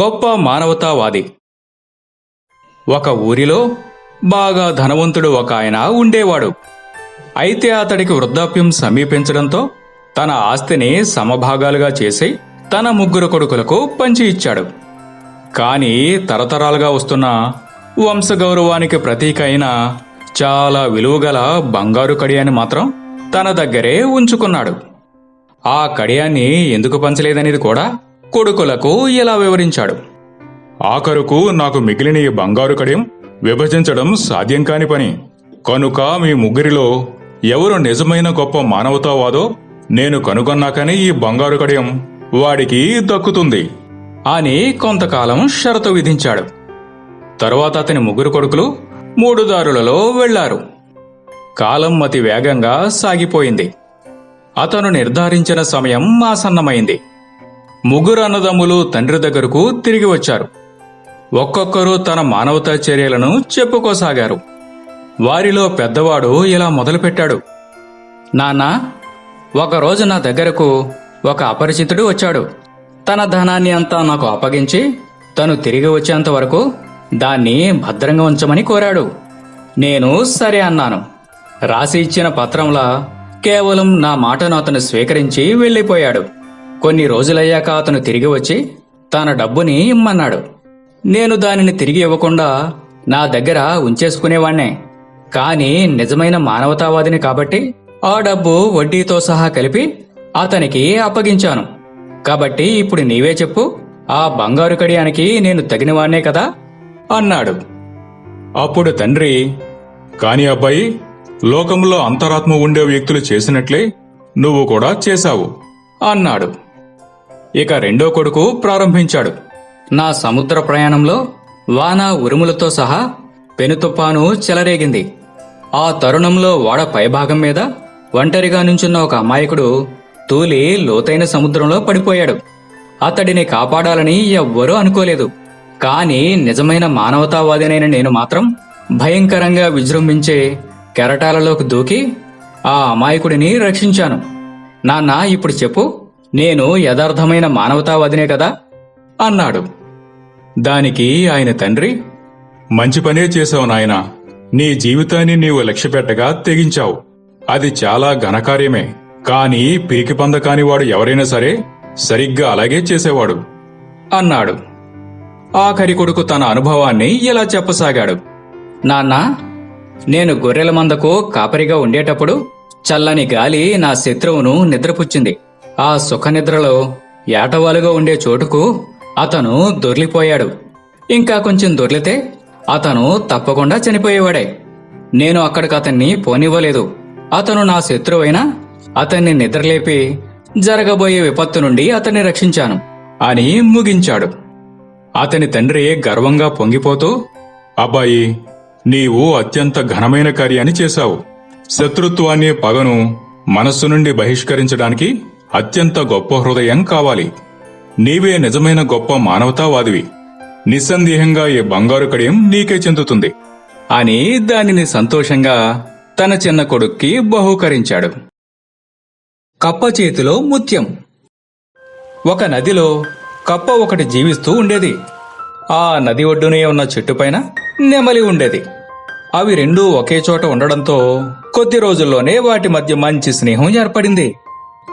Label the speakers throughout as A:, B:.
A: గొప్ప మానవతావాది. ఒక ఊరిలో బాగా ధనవంతుడు ఒక ఆయన ఉండేవాడు. అయితే అతడికి వృద్ధాప్యం సమీపించడంతో తన ఆస్తిని సమభాగాలుగా చేసి తన ముగ్గురు కొడుకులకు పంచి ఇచ్చాడు. కానీ తరతరాలుగా వస్తున్న వంశగౌరవానికి ప్రతీక అయిన చాలా విలువగల బంగారు కడియాన్ని మాత్రం తన దగ్గరే ఉంచుకున్నాడు. ఆ కడియాన్ని ఎందుకు పంచలేదనేది కూడా కొడుకులకు ఇలా వివరించాడు.
B: ఆఖరుకు నాకు మిగిలిన ఈ బంగారు కడియం విభజించడం సాధ్యం కాని పని. కనుక మీ ముగ్గురిలో ఎవరు నిజమైన గొప్ప మానవతావాదో నేను కనుగొన్నాకనే ఈ బంగారు కడియం వాడికి దక్కుతుంది.
A: అని కొంతకాలం షరతు విధించాడు. తరువాత అతని ముగ్గురు కొడుకులు మూడు దారులలో వెళ్ళారు కాలం అతి వేగంగా సాగిపోయింది. అతను నిర్ధారించిన సమయం ఆసన్నమైంది. ముగ్గురు అన్నదమ్ములు తండ్రి దగ్గరకు తిరిగి వచ్చారు. ఒక్కొక్కరు తన మానవతా చర్యలను చెప్పుకోసాగారు. వారిలో పెద్దవాడు ఇలా మొదలుపెట్టాడు. నానా ఒకరోజు నా దగ్గరకు ఒక అపరిచితుడు వచ్చాడు. తన ధనాన్ని అంతా నాకు అప్పగించి తను తిరిగి వచ్చేంత వరకు దాన్ని భద్రంగా ఉంచమని కోరాడు. నేను సరే అన్నాను. రాసి ఇచ్చిన పత్రంలా కేవలం నా మాటను అతను స్వీకరించి వెళ్ళిపోయాడు. కొన్ని రోజులయ్యాక అతను తిరిగి వచ్చి తన డబ్బుని ఇమ్మన్నాడు. నేను దానిని తిరిగి ఇవ్వకుండా నా దగ్గర ఉంచేసుకునేవాణ్ణే. కానీ నిజమైన మానవతావాదిని కాబట్టి ఆ డబ్బు వడ్డీతో సహా కలిపి అతనికి అప్పగించాను. కాబట్టి ఇప్పుడు నీవే చెప్పు ఆ బంగారు కడియానికి నేను తగినవాణ్ణే కదా? అన్నాడు.
B: అప్పుడు తండ్రి కాని అబ్బాయి లోకంలో అంతరాత్మ ఉండే వ్యక్తులు చేసినట్లే నువ్వు కూడా చేశావు
A: అన్నాడు. ఇక రెండో కొడుకు ప్రారంభించాడు. నా సముద్ర ప్రయాణంలో వాన ఉరుములతో సహా పెనుతుపాను చెలరేగింది. ఆ తరుణంలో ఓడ పైభాగం మీద ఒంటరిగా నుంచున్న ఒక అమాయకుడు తూలి లోతైన సముద్రంలో పడిపోయాడు. అతడిని కాపాడాలని ఎవ్వరూ అనుకోలేదు. కాని నిజమైన మానవతావాదినైన నేను మాత్రం భయంకరంగా విజృంభించే కెరటాలలోకి దూకి ఆ అమాయకుడిని రక్షించాను. నాన్న ఇప్పుడు చెప్పు. నేను యథార్థమైన మానవతావాదినే కదా? అన్నాడు. దానికి ఆయన తండ్రి
B: మంచి పనే చేశావు నాయనా. నీ జీవితాన్ని నీవు లక్ష్యపెట్టగా తెగించావు. అది చాలా ఘనకార్యమే. కానీ పీకి పందకాని వాడు ఎవరైనా సరే సరిగ్గా అలాగే చేసేవాడు
A: అన్నాడు. ఆఖరి కొడుకు తన అనుభవాన్ని ఇలా చెప్పసాగాడు? నాన్న నేను గొర్రెల మందకు కాపరిగా ఉండేటప్పుడు చల్లని గాలి నా శత్రువును నిద్రపుచ్చింది. ఆ సుఖనిద్రలో ఏటవాలుగా ఉండే చోటుకు అతను దొర్లిపోయాడు. ఇంకా కొంచెం దొర్లితే అతను తప్పకుండా చనిపోయేవాడే. నేను అక్కడికి అతన్ని పోనివ్వలేదు. అతను నా శత్రువైనా అతన్ని నిద్రలేపి జరగబోయే విపత్తు నుండి అతన్ని రక్షించాను అని ముగించాడు. అతని తండ్రి గర్వంగా పొంగిపోతూ
B: అబ్బాయి నీవు అత్యంత ఘనమైన కార్యాన్ని చేశావు. శత్రుత్వాన్ని పగను మనస్సు నుండి బహిష్కరించడానికి అత్యంత గొప్ప హృదయం కావాలి. నీవే నిజమైన గొప్ప మానవతావాదివి. నిస్సందేహంగా ఈ బంగారు కడియం నీకే చెందుతుంది.
A: అని దానిని సంతోషంగా తన చిన్న కొడుక్కి బహూకరించాడు. కప్ప చేతిలో ముత్యం. ఒక నదిలో కప్ప ఒకటి జీవిస్తూ ఉండేది. ఆ నది ఒడ్డునే ఉన్న చెట్టుపైన నెమలి ఉండేది. అవి రెండూ ఒకే చోట ఉండడంతో కొద్ది రోజుల్లోనే వాటి మధ్య మంచి స్నేహం ఏర్పడింది.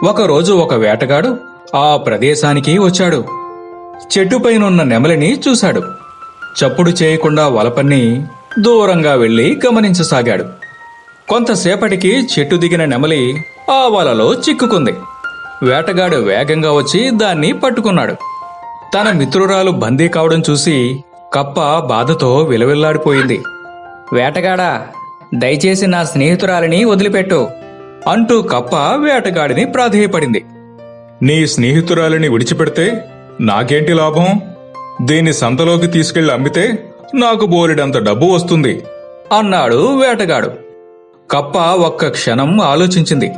A: ఒకరోజు ఒక వేటగాడు ఆ ప్రదేశానికి వచ్చాడు. చెట్టుపైనున్న నెమలిని చూశాడు. చప్పుడు చేయకుండా వలపన్ని దూరంగా వెళ్ళి గమనించసాగాడు. కొంతసేపటికి చెట్టు దిగిన నెమలి ఆ వలలో చిక్కుకుంది. వేటగాడు వేగంగా వచ్చి దాన్ని పట్టుకున్నాడు. తన మిత్రురాలు బందీ కావడం చూసి కప్ప బాధతో విలవిల్లాడిపోయింది. వేటగాడా దయచేసి నా స్నేహితురాలిని వదిలిపెట్టు. అంటూ కప్ప వేటగాడిని ప్రాధేయపడింది.
B: నీ స్నేహితురాలిని విడిచిపెడితే నాకేంటి లాభం? దీన్ని సంతలోకి తీసుకెళ్ళి అమ్మితే నాకు బోలెడంత డబ్బు వస్తుంది.
A: అన్నాడు వేటగాడు. కప్ప ఒక్క క్షణం ఆలోచించింది.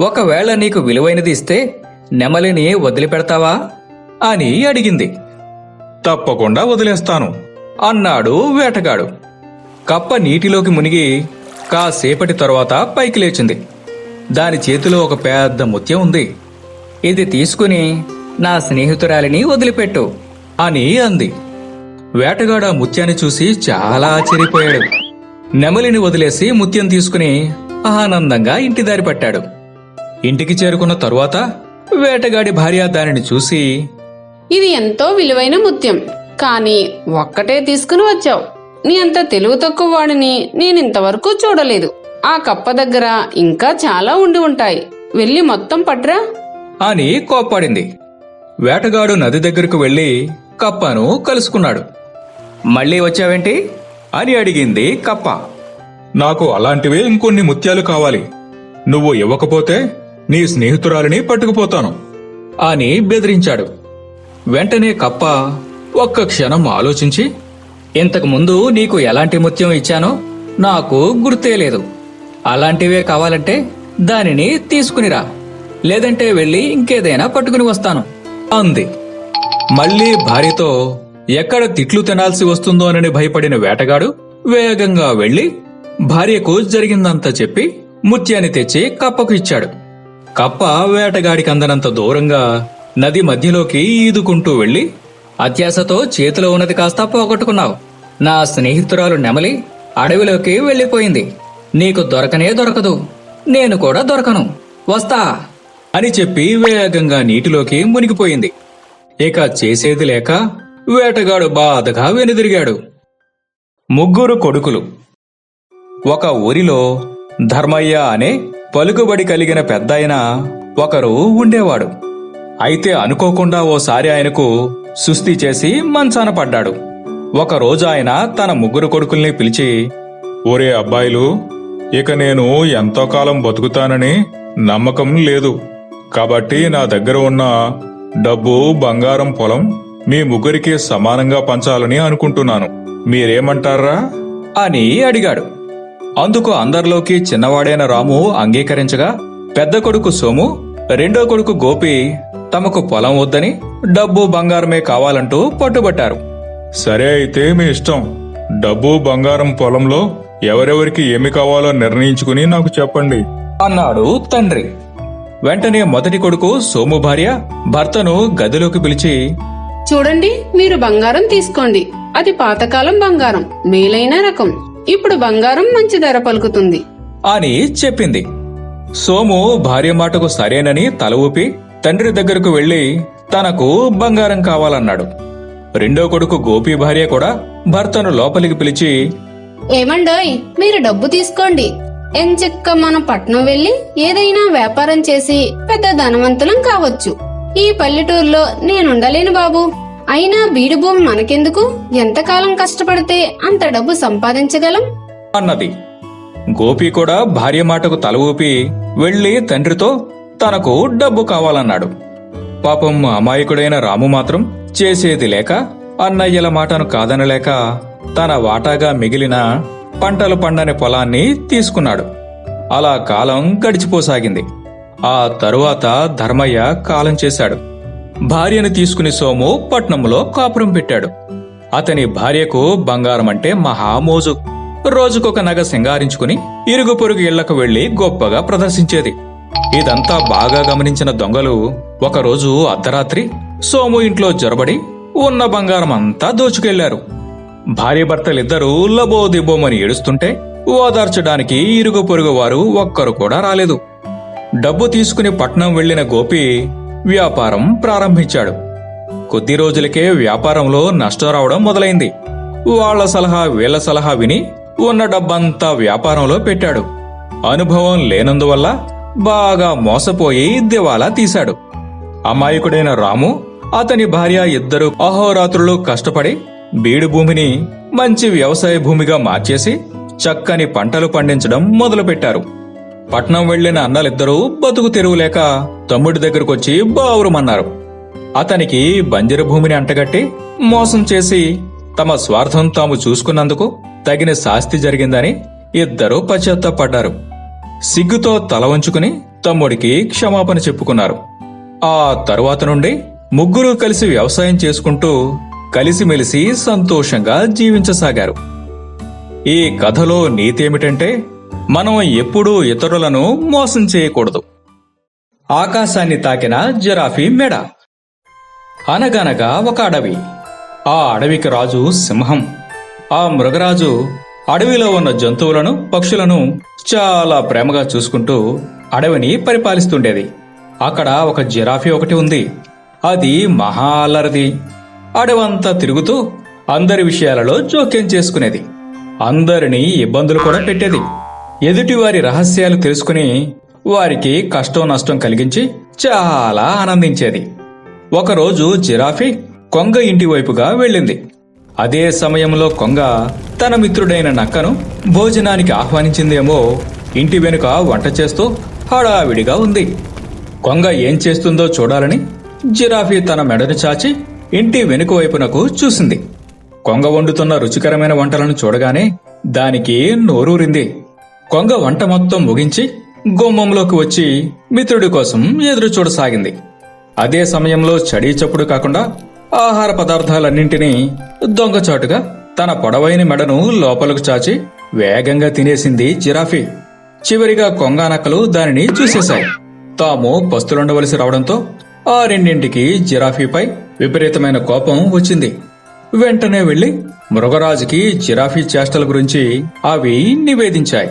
A: ఒకవేళ నీకు విలువైనది ఇస్తే నెమలిని వదిలిపెడతావా? అని అడిగింది.
B: తప్పకుండా వదిలేస్తాను
A: అన్నాడు వేటగాడు. కప్ప నీటిలోకి మునిగి కాసేపటి తరువాత పైకి లేచింది. దాని చేతిలో ఒక పెద్ద ముత్యం ఉంది. ఇది తీసుకుని నా స్నేహితురాలిని వదిలిపెట్టు అని అంది. వేటగాడ ముత్యాన్ని చూసి చాలా ఆశ్చర్యపోయాడు. నెమలిని వదిలేసి ముత్యం తీసుకుని ఆనందంగా ఇంటి దారి పట్టాడు. ఇంటికి చేరుకున్న తరువాత వేటగాడి భార్య దానిని చూసి
C: ఇది ఎంతో విలువైన ముత్యం కానీ ఒక్కటే తీసుకుని వచ్చావు. నీ అంత తెలివి తక్కువ వాడిని నేనింతవరకు చూడలేదు. ఆ కప్ప దగ్గర ఇంకా చాలా ఉండి ఉంటాయి. వెళ్ళి మొత్తం పట్రా.
A: అని కోప్పడింది. వేటగాడు నది దగ్గరకు వెళ్ళి కప్పను కలుసుకున్నాడు. మళ్ళీ వచ్చావేంటి? అని అడిగింది కప్ప.
B: నాకు అలాంటివే ఇంకొన్ని ముత్యాలు కావాలి. నువ్వు ఇవ్వకపోతే నీ స్నేహితురాలిని పట్టుకుపోతాను.
A: అని బెదిరించాడు. వెంటనే కప్ప ఒక్క క్షణం ఆలోచించి ఇంతకు ముందు నీకు ఎలాంటి ముత్యం ఇచ్చానో నాకు గుర్తే లేదు. అలాంటివే కావాలంటే దానిని తీసుకునిరా. లేదంటే వెళ్ళి ఇంకేదైనా పట్టుకుని వస్తాను. అంది. మళ్ళీ భార్యతో ఎక్కడ తిట్లు తినాల్సి వస్తుందోనని భయపడిన వేటగాడు వేగంగా వెళ్ళి భార్యకు జరిగిందంతా చెప్పి ముత్యాన్ని తెచ్చి కప్పకు ఇచ్చాడు. కప్ప వేటగాడికి అందనంత దూరంగా నది మధ్యలోకి ఈదుకుంటూ వెళ్ళి అత్యాశతో చేతిలో ఉన్నది కాస్త పోగొట్టుకున్నావు. నా స్నేహితురాలు నెమలి అడవిలోకి వెళ్ళిపోయింది నీకు దొరకనే దొరకదు నేను కూడా దొరకను. వస్తా. అని చెప్పి వేగంగా నీటిలోకి మునిగిపోయింది. ఇక చేసేది లేక వేటగాడు బాధగా వెనుదిరిగాడు. ముగ్గురు కొడుకులు. ఒక ఊరిలో ధర్మయ్య అనే పలుకుబడి కలిగిన పెద్దాయన ఒకరు ఉండేవాడు. అయితే అనుకోకుండా ఓసారి ఆయనకు సుస్థి చేసి మంచాన పడ్డాడు. ఒక రోజు ఆయన తన ముగ్గురు కొడుకుల్ని పిలిచి
B: ఒరే అబ్బాయిలు ఇక నేను ఎంతో కాలం బతుకుతానని నమ్మకం లేదు. కాబట్టి నా దగ్గర ఉన్న డబ్బు బంగారం పొలం మీ ముగ్గురికి సమానంగా పంచాలని అనుకుంటున్నాను. మీరేమంటారా?
A: అని అడిగాడు. అందుకు అందరిలోకి చిన్నవాడైన రాము అంగీకరించగా పెద్ద కొడుకు సోము రెండో కొడుకు గోపి తమకు పొలం వద్దని డబ్బు బంగారమే కావాలంటూ పట్టుబట్టారు.
B: సరే అయితే మీ ఇష్టం. డబ్బు బంగారం పొలంలో ఎవరెవరికి ఏమి కావాలో నిర్ణయించుకుని నాకు చెప్పండి.
A: అన్నాడు తండ్రి. వెంటనే మొదటి కొడుకు సోము భార్య భర్తను గదిలోకి పిలిచి
C: చూడండి మీరు బంగారం తీసుకోండి. అది పాతకాలం బంగారం మేలైన రకం. ఇప్పుడు బంగారం మంచి ధర పలుకుతుంది.
A: అని చెప్పింది. సోము భార్య మాటకు సరేనని తల ఊపి తండ్రి దగ్గరకు వెళ్ళి తనకు బంగారం కావాలన్నాడు. రెండో కొడుకు గోపి భార్య కూడా భర్తను లోపలికి పిలిచి
D: ఏమండోయ్ మీరు డబ్బు తీసుకోండి. ఎంచక్క మనం పట్నం వెళ్ళి ఏదైనా వ్యాపారం చేసి పెద్ద ధనవంతులం కావచ్చు. ఈ పల్లెటూరులో నేనుండలేను బాబు. అయినా బీడు భూమి మనకెందుకు? ఎంతకాలం కష్టపడితే అంత డబ్బు సంపాదించగలం?
A: అన్నది. గోపి కూడా భార్య మాటకు తల ఊపి వెళ్ళి తండ్రితో తనకు డబ్బు కావాలన్నాడు. పాపం అమాయకుడైన రాము మాత్రం చేసేది లేక అన్నయ్యల మాటను కాదనలేక తన వాటాగా మిగిలిన పంటలు పండని పొలాన్ని తీసుకున్నాడు. అలా కాలం గడిచిపోసాగింది. ఆ తరువాత ధర్మయ్య కాలం చేశాడు. భార్యను తీసుకుని సోము పట్నంలో కాపురం పెట్టాడు. అతని భార్యకు బంగారం అంటే మహామోజు రోజుకొక నగ సింగారించుకుని ఇరుగు పొరుగు ఇళ్ళకు వెళ్ళి గొప్పగా ప్రదర్శించేది. ఇదంతా బాగా గమనించిన దొంగలు ఒకరోజు అర్ధరాత్రి సోము ఇంట్లో జొరబడి ఉన్న బంగారం అంతా దోచుకెళ్ళారు. భార్యభర్తలిద్దరూ లబోదిబోమని ఏడుస్తుంటే ఓదార్చడానికి ఇరుగు పొరుగు వారు ఒక్కరు కూడా రాలేదు. డబ్బు తీసుకుని పట్నం వెళ్ళిన గోపి వ్యాపారం ప్రారంభించాడు. కొద్ది రోజులకే వ్యాపారంలో నష్టం రావడం మొదలైంది. వాళ్ళ సలహా వీళ్ళ సలహా విని ఉన్న డబ్బంతా వ్యాపారంలో పెట్టాడు. అనుభవం లేనందువల్ల బాగా మోసపోయి దివాలా తీశాడు. అమాయకుడైన రాము అతని భార్య ఇద్దరు అహోరాత్రులు కష్టపడి బీడు భూమిని మంచి వ్యవసాయ భూమిగా మార్చేసి చక్కని పంటలు పండించడం మొదలుపెట్టారు. పట్నం వెళ్ళిన అన్నలిద్దరూ బతుకు తెరువులేక తమ్ముడి దగ్గరకొచ్చి బావురమన్నారు. అతనికి బంజరు భూమిని అంటగట్టి మోసం చేసి తమ స్వార్థం తాము చూసుకున్నందుకు తగిన శాస్తి జరిగిందని ఇద్దరూ పశ్చాత్తాపడ్డారు. సిగ్గుతో తల వంచుకుని తమ్ముడికి క్షమాపణ చెప్పుకున్నారు. ఆ తరువాత నుండి ముగ్గురు కలిసి వ్యవసాయం చేసుకుంటూ కలిసిమెలిసి సంతోషంగా జీవించసాగారు. ఈ కథలో నీతేమిటంటే మనం ఎప్పుడూ ఇతరులను మోసం చేయకూడదు. ఆకాశాన్ని తాకిన జిరాఫీ మెడ. అనగనగా ఒక అడవి. ఆ అడవికి రాజు సింహం. ఆ మృగరాజు అడవిలో ఉన్న జంతువులను పక్షులను చాలా ప్రేమగా చూసుకుంటూ అడవిని పరిపాలిస్తుండేది. అక్కడ ఒక జిరాఫీ ఒకటి ఉంది. అది మహా అల్లరిది అడవంతా తిరుగుతూ అందరి విషయాలలో జోక్యం చేసుకునేది. అందరినీ ఇబ్బందులు కూడా పెట్టేది. ఎదుటివారి రహస్యాలు తెలుసుకుని వారికి కష్టం నష్టం కలిగించి చాలా ఆనందించేది. ఒకరోజు జిరాఫీ కొంగ ఇంటి వైపుగా వెళ్ళింది. అదే సమయంలో కొంగ తన మిత్రుడైన నక్కను భోజనానికి ఆహ్వానించిందేమో ఇంటి వెనుక వంట చేస్తూ హడావిడిగా ఉంది. కొంగ ఏం చేస్తుందో చూడాలని జిరాఫీ తన మెడను చాచి ఇంటి వెనుక వైపునకు చూసింది. కొంగ వండుతున్న రుచికరమైన వంటలను చూడగానే దానికి నోరూరింది. కొంగ వంట మొత్తం ముగించి గుమ్మంలోకి వచ్చి మిత్రుడి కోసం ఎదురు చూడసాగింది అదే సమయంలో చడీ చప్పుడు కాకుండా ఆహార పదార్థాలన్నింటినీ దొంగచాటుగా తన పొడవైన మెడను లోపలకు చాచి వేగంగా తినేసింది జిరాఫీ. చివరిగా కొంగానక్కలు దానిని చూసేశాయి. తాము పస్తులుండవలసి రావడంతో ఆ రెండింటికి జిరాఫీపై విపరీతమైన కోపం వచ్చింది. వెంటనే వెళ్ళి మృగరాజుకి జిరాఫీ చేష్టల గురించి అవి నివేదించాయి.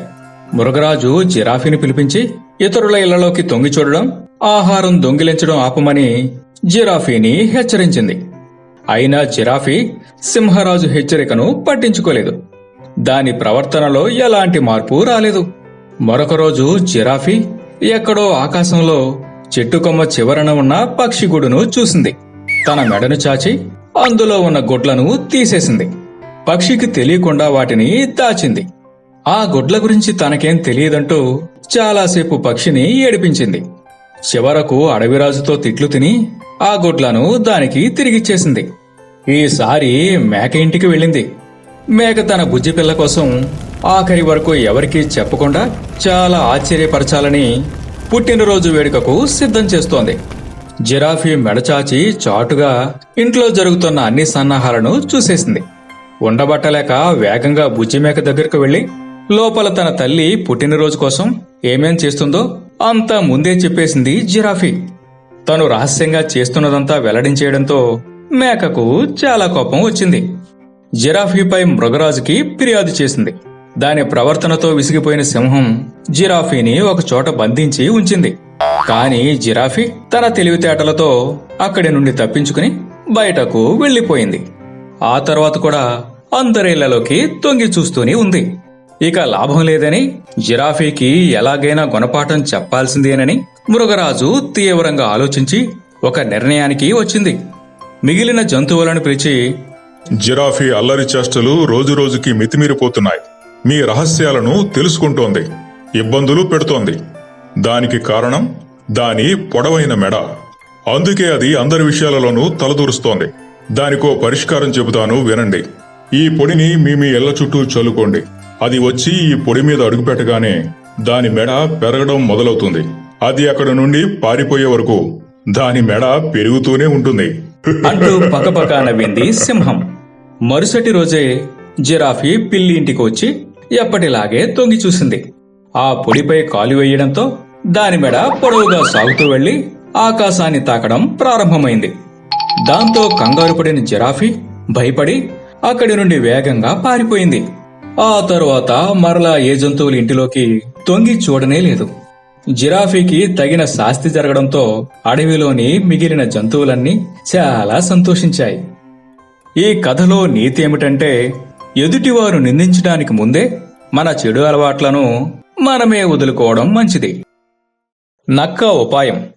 A: మృగరాజు జిరాఫీని పిలిపించి ఇతరుల ఇళ్ళలోకి తొంగి చూడడం ఆహారం దొంగిలించడం ఆపమని జిరాఫీని హెచ్చరించింది. అయినా జిరాఫీ సింహరాజు హెచ్చరికను పట్టించుకోలేదు. దాని ప్రవర్తనలో ఎలాంటి మార్పు రాలేదు. మరొక రోజు జిరాఫీ ఎక్కడో ఆకాశంలో చెట్టు కొమ్మ చివరన ఉన్న పక్షిగూడును చూసింది. తన మెడను చాచి అందులో ఉన్న గుడ్లను తీసేసింది. పక్షికి తెలియకుండా వాటిని దాచింది. ఆ గుడ్ల గురించి తనకేం తెలియదంటూ చాలాసేపు పక్షిని ఏడిపించింది. చివరకు అడవిరాజుతో తిట్లు తిని ఆ గుడ్లను దానికి తిరిగిచ్చేసింది. ఈసారి మేక ఇంటికి వెళ్ళింది. మేక తన బుజ్జి పిల్ల కోసం ఆఖరి వరకు ఎవరికీ చెప్పకుండా చాలా ఆశ్చర్యపరచాలని పుట్టినరోజు వేడుకకు సిద్ధం చేస్తోంది. జిరాఫీ మెడచాచి చాటుగా ఇంట్లో జరుగుతున్న అన్ని సన్నాహాలను చూసేసింది. ఉండబట్టలేక వేగంగా బుజ్జి మేక దగ్గరకు వెళ్ళి లోపల తన తల్లి పుట్టినరోజు కోసం ఏమేం చేస్తుందో అంతా ముందే చెప్పేసింది జిరాఫీ. తను రహస్యంగా చేస్తున్నదంతా వెల్లడించేయడంతో మేకకు చాలా కోపం వచ్చింది. జిరాఫీపై మృగరాజుకి ఫిర్యాదు చేసింది. దాని ప్రవర్తనతో విసిగిపోయిన సింహం జిరాఫీని ఒక చోట బంధించి ఉంచింది. కానీ జిరాఫీ తన తెలివితేటలతో అక్కడి నుండి తప్పించుకుని బయటకు వెళ్ళిపోయింది ఆ తర్వాత కూడా అందరిళ్ళలోకి తొంగి చూస్తూనే ఉంది. ఇక లాభం లేదని జిరాఫీకి ఎలాగైనా గుణపాఠం చెప్పాల్సిందేనని మృగరాజు తీవ్రంగా ఆలోచించి ఒక నిర్ణయానికి వచ్చింది. మిగిలిన జంతువులను పిలిచి
B: జిరాఫీ అల్లరి చేష్టలు రోజురోజుకి మితిమీరిపోతున్నాయి. మీ రహస్యాలను తెలుసుకుంటోంది. ఇబ్బందులు పెడుతోంది. దానికి కారణం దాని పొడవైన మెడ. అందుకే అది అందరి విషయాలలోనూ తలదూరుస్తోంది. దానికో పరిష్కారం చెబుతాను వినండి. ఈ పొడిని మీ మీ ఇళ్ళ చుట్టూ చల్లుకోండి. అది వచ్చి ఈ పొడి మీద అడుగుపెట్టగానే దాని మెడ పెరగడం మొదలవుతుంది. అది అక్కడ నుండి పారిపోయే వరకు దాని మెడ పెరుగుతూనే ఉంటుంది.
A: అంటూ పకపక నవ్వింది సింహం. మరుసటి రోజే జిరాఫీ పిల్లి ఇంటికి వచ్చి ఎప్పటిలాగే తొంగి చూసింది. ఆ పొడిపై కాలు వేయడంతో దాని మెడ పొడవుగా సాగుతూ వెళ్ళి ఆకాశాన్ని తాకడం ప్రారంభమైంది. దాంతో కంగారు పడిన జిరాఫీ భయపడి అక్కడి నుండి వేగంగా పారిపోయింది. ఆ తరువాత మరలా ఏ జంతువుల ఇంటిలోకి తొంగి చూడనే లేదు. జిరాఫీకి తగిన శాస్తి జరగడంతో అడవిలోని మిగిలిన జంతువులన్నీ చాలా సంతోషించాయి. ఈ కథలో నీతి ఏమిటంటే ఎదుటివారు నిందించడానికి ముందే మన చెడు అలవాట్లను మనమే వదులుకోవడం మంచిది. నక్క ఉపాయం.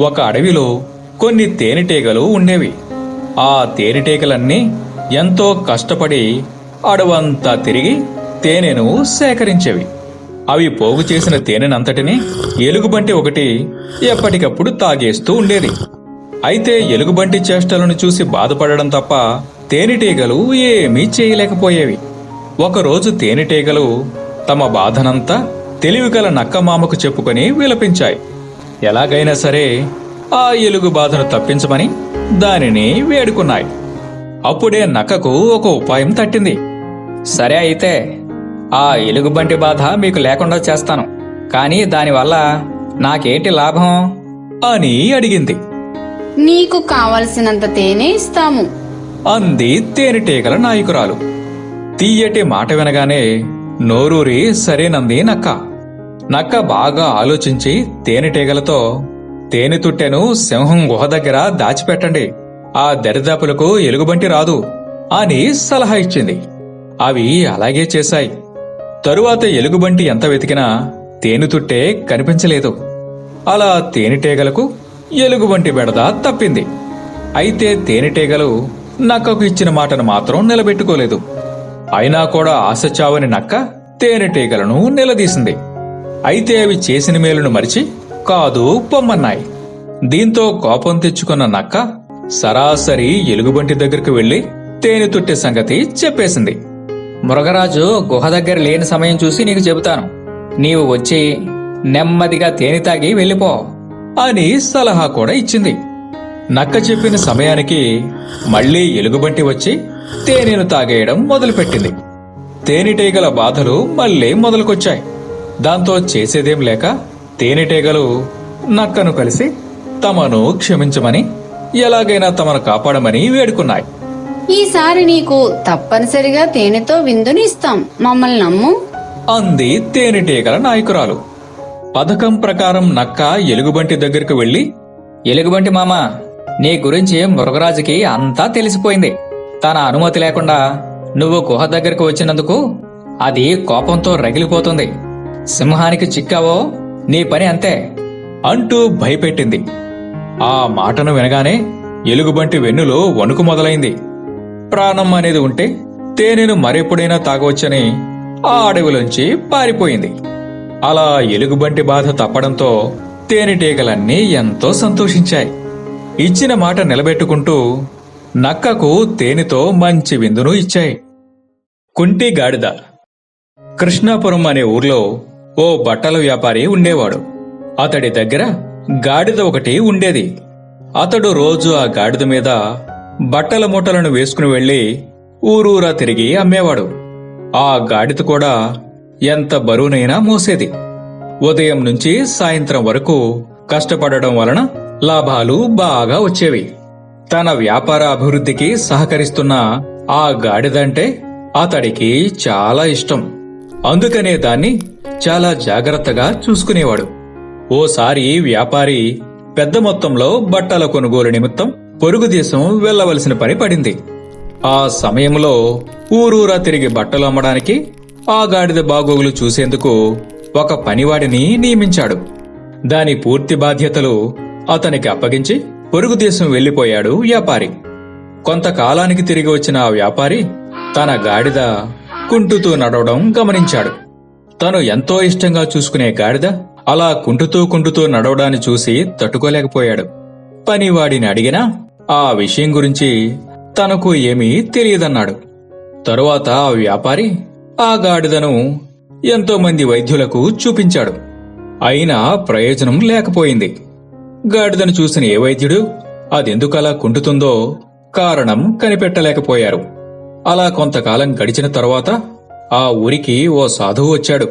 A: ఒక అడవిలో కొన్ని తేనెటీగలు ఉండేవి. ఆ తేనెటీగలన్నీ ఎంతో కష్టపడి అడవంతా తిరిగి తేనెను సేకరించేవి. అవి పోగు చేసిన తేనెనంతటిని ఎలుగుబంటి ఒకటి ఎప్పటికప్పుడు తాగేస్తూ ఉండేది. అయితే ఎలుగుబంటి చేష్టలను చూసి బాధపడడం తప్ప తేనెటీగలు ఏమీ చేయలేకపోయేవి. ఒకరోజు తేనెటీగలు తమ బాధనంతా తెలివిగల నక్కమామకు చెప్పుకొని విలపించాయి. ఎలాగైనా సరే ఆ ఎలుగు బాధను తప్పించమని దానిని వేడుకున్నాయి. అప్పుడే నక్కకు ఒక ఉపాయం తట్టింది. సరే అయితే ఆ ఎలుగుబంటి బాధ మీకు లేకుండా చేస్తాను. కానీ దానివల్ల నాకేంటి లాభం? అని అడిగింది.
D: నీకు కావలసినంత తేనె ఇస్తాము.
A: అంది తేనెటీగల నాయకురాలు. తీయటి మాట వినగానే నోరూరి సరేనంది నక్క. నక్క బాగా ఆలోచించి తేనెటీగలతో తేనె తుట్టెను సింహం గుహ దగ్గర దాచిపెట్టండి. ఆ దరిదాపులకు ఎలుగుబంటి రాదు అని సలహా ఇచ్చింది. అవి అలాగే చేశాయి. తరువాత ఎలుగుబంటి ఎంత వెతికినా తేనెతుట్టే కనిపించలేదు. అలా తేనెటీగలకు ఎలుగుబంటి బెడద తప్పింది. అయితే తేనెటీగలు నక్కకు ఇచ్చిన మాటను మాత్రం నిలబెట్టుకోలేదు. అయినా కూడా ఆశ చావని నక్క తేనెటీగలను నిలదీసింది. అయితే అవి చేసిన మేలును మరిచి కాదు పొమ్మన్నాయి. దీంతో కోపం తెచ్చుకున్న నక్క సరాసరి ఎలుగుబంటి దగ్గరికి వెళ్ళి తేనె తుట్టే సంగతి చెప్పేసింది.
E: మృగరాజు గుహ దగ్గర లేని సమయం చూసి నీకు చెబుతాను. నీవు వచ్చి నెమ్మదిగా తేనె తాగి వెళ్ళిపో
A: అని సలహా కూడా ఇచ్చింది. నక్క చెప్పిన సమయానికి మళ్ళీ ఎలుగుబంటి వచ్చి తేనెను తాగేయడం మొదలుపెట్టింది. తేనెటీగల బాధలు మళ్ళీ మొదలుకొచ్చాయి. దాంతో చేసేదేం లేక తేనెటీగలు నక్కను కలిసి తమను క్షమించమని ఎలాగైనా తమను కాపాడమని వేడుకున్నాయి.
D: ఈసారి నీకు తప్పనిసరిగా తేనెతో విందుని ఇస్తాం మమ్మల్ని నమ్ము.
A: అంది తేనెటీగల నాయకురాలు. పథకం ప్రకారం నక్క ఎలుగుబంటి దగ్గరకు వెళ్ళి
E: ఎలుగుబంటి మామ నీ గురించి మృగరాజుకి అంతా తెలిసిపోయింది. తన అనుమతి లేకుండా నువ్వు గుహ దగ్గరకు వచ్చినందుకు అది కోపంతో రగిలిపోతుంది. సింహానికి చిక్కావో? నీ పని అంతే
A: అంటూ భయపెట్టింది. ఆ మాటను వినగానే ఎలుగుబంటి వెన్నులో వణుకు మొదలైంది. ప్రాణం అనేది ఉంటే తేనెను మరెప్పుడైనా తాగవచ్చని ఆ అడవిలోంచి పారిపోయింది. అలా ఎలుగుబంటి బాధ తప్పడంతో తేనెటీగలన్నీ ఎంతో సంతోషించాయి. ఇచ్చిన మాట నిలబెట్టుకుంటూ నక్కకు తేనెతో మంచి విందును ఇచ్చాయి. కుంటి గాడిద కృష్ణాపురం అనే ఊర్లో ఓ బట్టల వ్యాపారి ఉండేవాడు. అతడి దగ్గర గాడిద ఒకటి ఉండేది. అతడు రోజు ఆ గాడిద మీద బట్టల మూటలను వేసుకుని వెళ్ళి ఊరూరా తిరిగి అమ్మేవాడు. ఆ గాడిద కూడా ఎంత బరువునైనా మోసేది. ఉదయం నుంచి సాయంత్రం వరకు కష్టపడడం వలన లాభాలు బాగా వచ్చేవి. తన వ్యాపార అభివృద్ధికి సహకరిస్తున్న ఆ గాడిదంటే అతడికి చాలా ఇష్టం. అందుకనే దాన్ని చాలా జాగ్రత్తగా చూసుకునేవాడు. ఓసారి వ్యాపారి పెద్ద మొత్తంలో బట్టల కొనుగోలు నిమిత్తం పొరుగు దేశం వెళ్ళవలసిన పని పడింది. ఆ సమయంలో ఊరూరా తిరిగి బట్టలు అమ్మడానికి ఆ గాడిద బాగోగులు చూసేందుకు ఒక పనివాడిని నియమించాడు. దాని పూర్తి బాధ్యతలు అతనికి అప్పగించి పొరుగు దేశం వెళ్ళిపోయాడు వ్యాపారి. కొంతకాలానికి తిరిగి వచ్చిన ఆ వ్యాపారి తన గాడిద కుంటుతూ నడవడం గమనించాడు. తను ఎంతో ఇష్టంగా చూసుకునే గాడిద అలా కుంటుతూ కుంటుతూ నడవడాన్ని చూసి తట్టుకోలేకపోయాడు. పనివాడిని అడిగినా ఆ విషయం గురించి తనకు ఏమీ తెలియదన్నాడు. తరువాత ఆ వ్యాపారి ఆ గాడిదను ఎంతోమంది వైద్యులకు చూపించాడు. అయినా ప్రయోజనం లేకపోయింది. గాడిదను చూసిన ఏ వైద్యుడు అదెందుకలా కుంటుతుందో కారణం కనిపెట్టలేకపోయారు. అలా కొంతకాలం గడిచిన తరువాత ఆ ఊరికి ఓ సాధువు వచ్చాడు.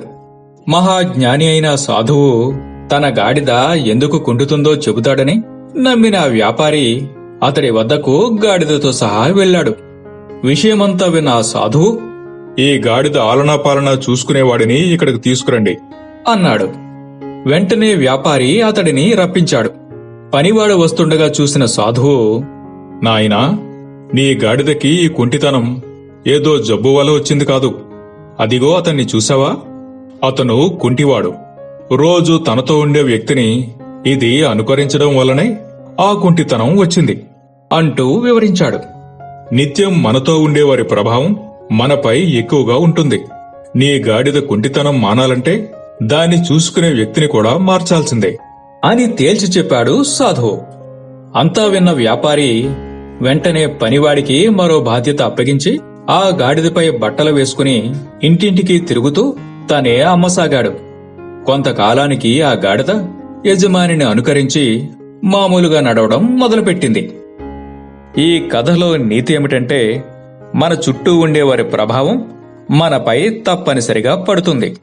A: మహాజ్ఞాని అయిన సాధువు తన గాడిద ఎందుకు కుంటుతుందో చెబుతాడని నమ్మిన వ్యాపారి అతడి వద్దకు గాడిదతో సహా వెళ్ళాడు. విషయమంతా విన్న సాధువు
B: ఈ గాడిద ఆలనా పాలన చూసుకునేవాడిని ఇక్కడికి తీసుకురండి
A: అన్నాడు. వెంటనే వ్యాపారి అతడిని రప్పించాడు. పనివాడు వస్తుండగా చూసిన సాధువు
B: నాయనా నీ గాడిదకి ఈ కుంటితనం ఏదో జబ్బు వల్ల వచ్చింది కాదు. అదిగో అతన్ని చూసావా అతను కుంటివాడు. రోజు తనతో ఉండే వ్యక్తిని ఇది అనుకరించడం వల్లనే ఆ కుంటితనం వచ్చింది
A: అంటూ వివరించాడు.
B: నిత్యం మనతో ఉండేవారి ప్రభావం మనపై ఎక్కువగా ఉంటుంది. నీ గాడిద కుంటితనం మానాలంటే దాన్ని చూసుకునే వ్యక్తిని కూడా మార్చాల్సిందే
A: అని తేల్చి చెప్పాడు సాధువు. అంతా విన్న వ్యాపారి వెంటనే పనివాడికి మరో బాధ్యత అప్పగించి ఆ గాడిదపై బట్టలు వేసుకుని ఇంటింటికి తిరుగుతూ తనే అమ్మసాగాడు. కొంతకాలానికి ఆ గాడిద యజమానిని అనుకరించి మామూలుగా నడవడం మొదలుపెట్టింది. ఈ కథలో నీతి ఏమిటంటే మన చుట్టూ ఉండేవారి ప్రభావం మనపై తప్పనిసరిగా పడుతుంది.